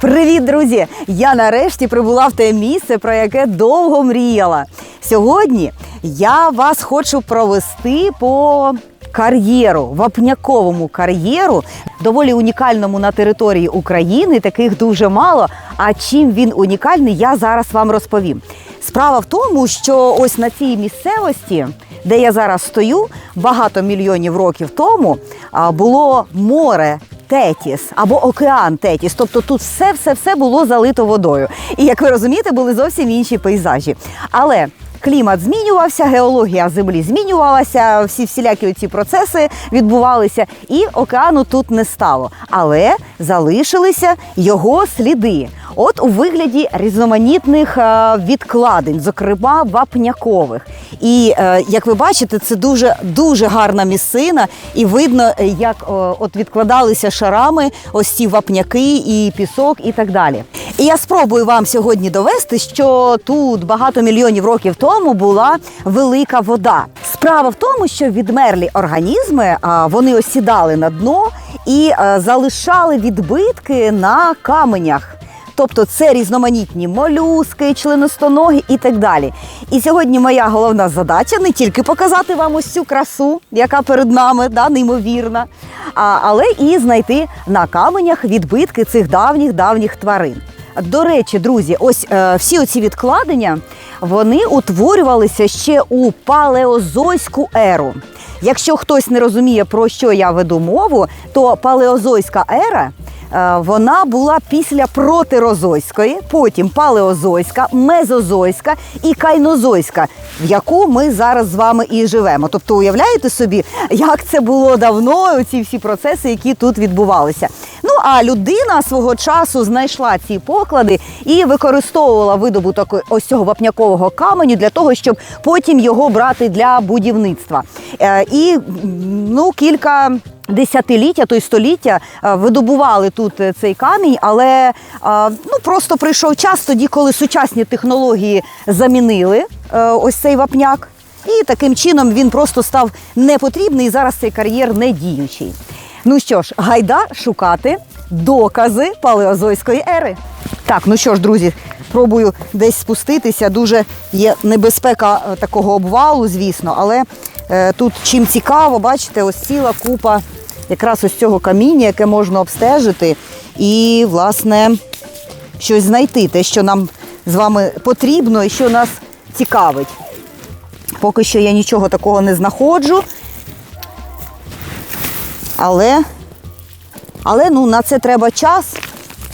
Привіт, друзі! Я нарешті прибула в те місце, про яке довго мріяла. Сьогодні я вас хочу провести по кар'єру, вапняковому кар'єру, доволі унікальному на території України. Таких дуже мало. А чим він унікальний, я зараз вам розповім. Справа в тому, що ось на цій місцевості, де я зараз стою, багато мільйонів років тому було море. Тетіс або океан Тетіс, тобто тут все, все, все було залито водою. І як ви розумієте, були зовсім інші пейзажі. Але клімат змінювався, геологія землі змінювалася, всі всілякі ці процеси відбувалися, і океану тут не стало. Але залишилися його сліди. От у вигляді різноманітних е, відкладень, зокрема вапнякових. І е, як ви бачите, це дуже дуже гарна місцина, і видно, е, як от відкладалися шарами ось ці вапняки і пісок, і так далі. І я спробую вам сьогодні довести, що тут багато мільйонів років тому була велика вода. Справа в тому, що відмерлі організми вони осідали на дно і залишали відбитки на каменях. Тобто це різноманітні молюски, членостоногі і так далі. І сьогодні моя головна задача не тільки показати вам ось цю красу, яка перед нами, да, неймовірна, а, але і знайти на каменях відбитки цих давніх давніх тварин. До речі, друзі, ось е, всі оці відкладення вони утворювалися ще у палеозойську еру. Якщо хтось не розуміє, про що я веду мову, то палеозойська ера. Е, Вона була після протерозойської, потім палеозойська, мезозойська і кайнозойська, в яку ми зараз з вами і живемо. Тобто, уявляєте собі, як це було давно, ці всі процеси, які тут відбувалися. Ну а людина свого часу знайшла ці поклади і використовувала видобуток ось цього вапнякового каменю для того, щоб потім його брати для будівництва. Е, І ну кілька. Десятиліття, то й століття е, видобували тут е, цей камінь, але е, ну просто прийшов час тоді, коли сучасні технології замінили ось цей вапняк, і таким чином він просто став непотрібний. І зараз цей кар'єр не діючий. Ну що ж, гайда шукати докази палеозойської ери. Так, ну що ж, друзі, пробую десь спуститися. Дуже є небезпека такого обвалу, звісно, але тут чим цікаво, бачите, ось ціла купа якраз ось цього каміння, яке можна обстежити, і, власне, щось знайти, те, що нам з вами потрібно і що нас цікавить. Поки що я нічого такого не знаходжу. Але, але ну, на це треба час.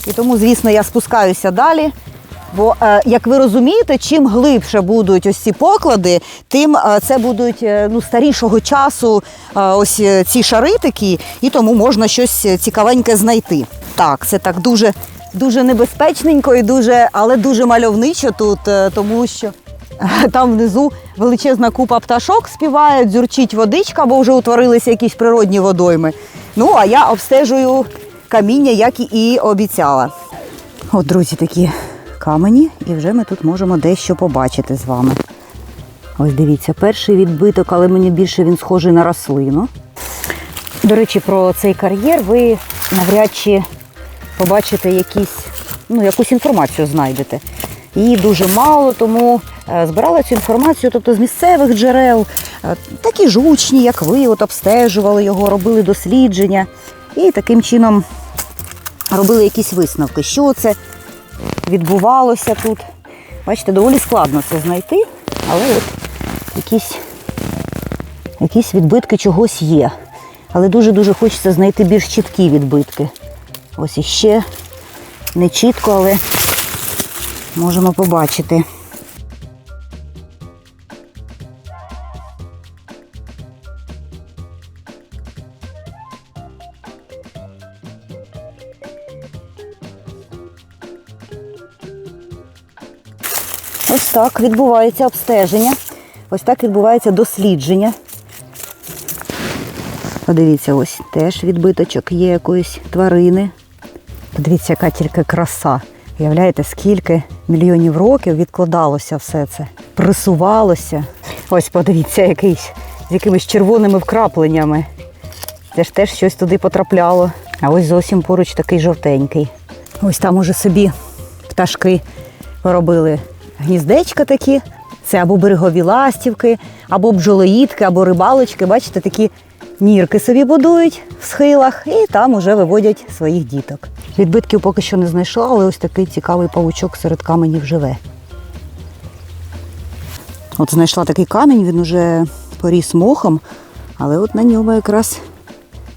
І тому, звісно, я спускаюся далі. Бо, е, як ви розумієте, чим глибше будуть ось ці поклади, тим е, це будуть е, ну, старішого часу ось ці шари такі, і тому можна щось цікавеньке знайти. Так, це так дуже, дуже небезпечненько і дуже, але дуже мальовничо тут, тому що там внизу величезна купа пташок співає, дзюрчить водичка, бо вже утворилися якісь природні водойми. Ну, а я обстежую каміння, як і обіцяла. От, друзі, такі камені, і вже ми тут можемо дещо побачити з вами. Ось дивіться, перший відбиток, але мені більше він схожий на рослину. До речі, про цей кар'єр ви навряд чи побачите якісь, ну, якусь інформацію знайдете. Її дуже мало, тому е, збирала цю інформацію тобто з місцевих джерел, е, такі ж учні, як ви, от обстежували його, робили дослідження і таким чином робили якісь висновки, що це відбувалося тут. Бачите, доволі складно це знайти, але от якісь, якісь відбитки чогось є. Але дуже-дуже хочеться знайти більш чіткі відбитки. Ось іще не чітко, але можемо побачити. Так відбувається обстеження. Ось так відбувається дослідження. Подивіться, ось теж відбиточок є якоїсь тварини. Подивіться, яка тільки краса. Уявляєте, скільки мільйонів років відкладалося все це, присувалося. Ось подивіться, якийсь з якимись червоними вкрапленнями. Це ж теж щось туди потрапляло. А ось зовсім поруч такий жовтенький. Ось там уже собі пташки поробили гніздечка такі. Це або берегові ластівки, або бджолоїдки, або рибалочки. Бачите, такі нірки собі будують в схилах і там уже виводять своїх діток. Відбитків поки що не знайшла, але ось такий цікавий павучок серед каменів живе. От знайшла такий камінь, він уже поріс мохом, але от на ньому якраз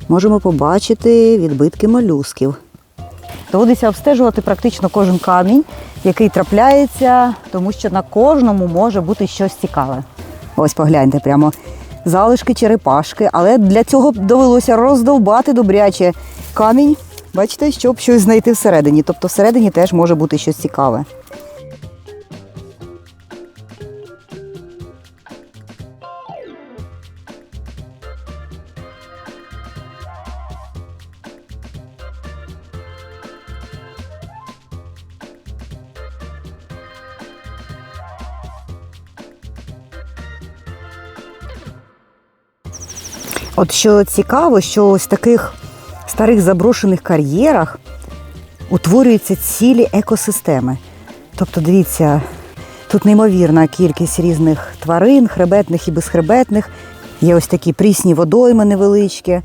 можемо побачити відбитки молюсків. Доводиться обстежувати практично кожен камінь, який трапляється, тому що на кожному може бути щось цікаве. Ось погляньте прямо залишки черепашки, але для цього довелося роздовбати добряче камінь. Бачите, щоб щось знайти всередині. Тобто всередині теж може бути щось цікаве. От що цікаво, що ось в таких старих заброшених кар'єрах утворюються цілі екосистеми. Тобто, дивіться, тут неймовірна кількість різних тварин, хребетних і безхребетних. Є ось такі прісні водойми невеличкі, е,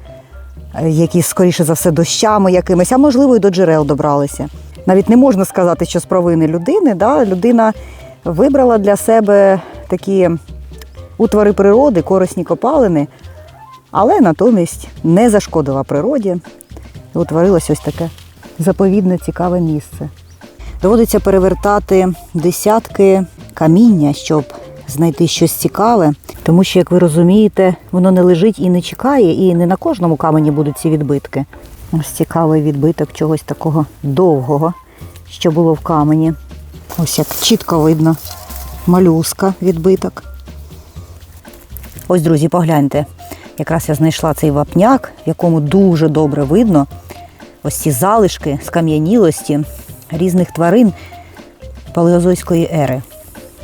які, скоріше за все, дощами якимись, а можливо, і до джерел добралися. Навіть не можна сказати, що з провини людини, да? людина вибрала для себе такі утвори природи, корисні копалини, але натомість не зашкодила природі утворилось ось таке заповідне цікаве місце. Доводиться перевертати десятки каміння, щоб знайти щось цікаве, тому що, як ви розумієте, воно не лежить і не чекає, і не на кожному камені будуть ці відбитки. Ось цікавий відбиток чогось такого довгого, що було в камені. Ось як чітко видно малюска відбиток. Ось, друзі, погляньте. Якраз я знайшла цей вапняк, в якому дуже добре видно ось ці залишки скам'янілості різних тварин палеозойської ери.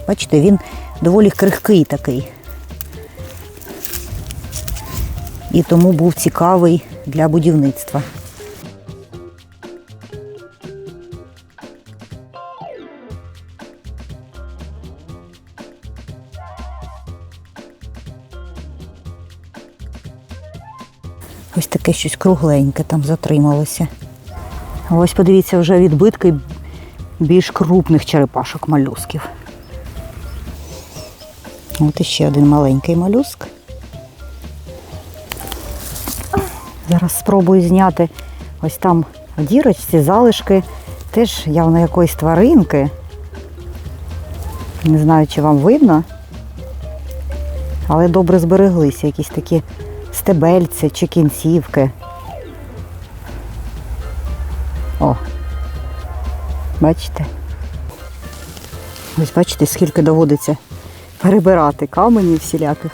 Бачите, він доволі крихкий такий. І тому був цікавий для будівництва. Таке щось кругленьке там затрималося. Ось подивіться вже відбитки більш крупних черепашок молюсків. От іще один маленький молюск. Зараз спробую зняти ось там в дірочці залишки теж явно якоїсь тваринки. Не знаю, чи вам видно, але добре збереглися якісь такі стебельці чи кінцівки. О, бачите? Ось бачите, скільки доводиться перебирати каменів всіляких,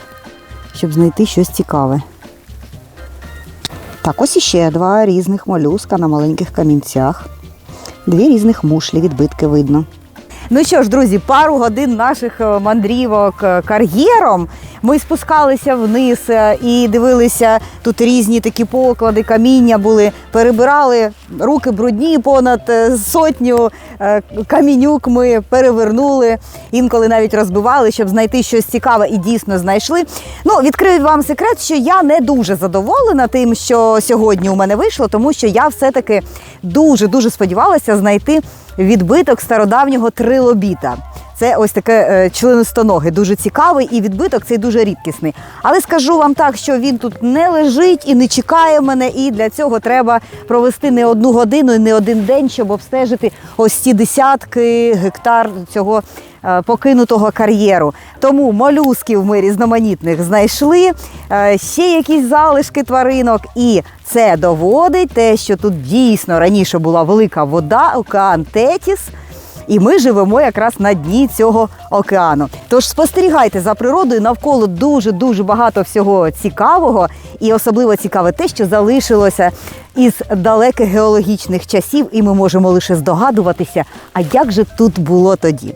щоб знайти щось цікаве. Так, ось іще два різних молюска на маленьких камінцях. Дві різних мушлі, відбитки видно. Ну що ж, друзі, пару годин наших е, мандрівок е, кар'єром. Ми спускалися вниз е, і дивилися тут різні такі поклади, каміння були, перебирали руки брудні, понад сотню камінюк ми перевернули, інколи навіть розбивали, щоб знайти щось цікаве і дійсно знайшли. Ну, відкрию вам секрет, що я не дуже задоволена тим, що сьогодні у мене вийшло, тому що я все-таки дуже дуже сподівалася знайти відбиток стародавнього трилобіта. Це ось таке е, членистоноге, дуже цікавий, і відбиток цей дуже рідкісний. Але скажу вам так, що він тут не лежить і не чекає мене, і для цього треба провести не одну годину і не один день, щоб обстежити ось ці десятки гектар цього покинутого кар'єру. Тому молюсків ми різноманітних знайшли, е, ще якісь залишки тваринок, і це доводить те, що тут дійсно раніше була велика вода, океан Тетіс. І ми живемо якраз на дні цього океану. Тож спостерігайте за природою навколо дуже дуже багато всього цікавого, і особливо цікаве те, що залишилося із далеких геологічних часів, і ми можемо лише здогадуватися, а як же тут було тоді.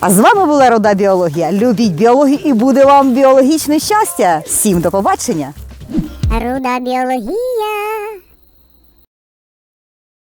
А з вами була Рода Біологія. Любіть біологію і буде вам біологічне щастя. Всім до побачення! Руда біологія.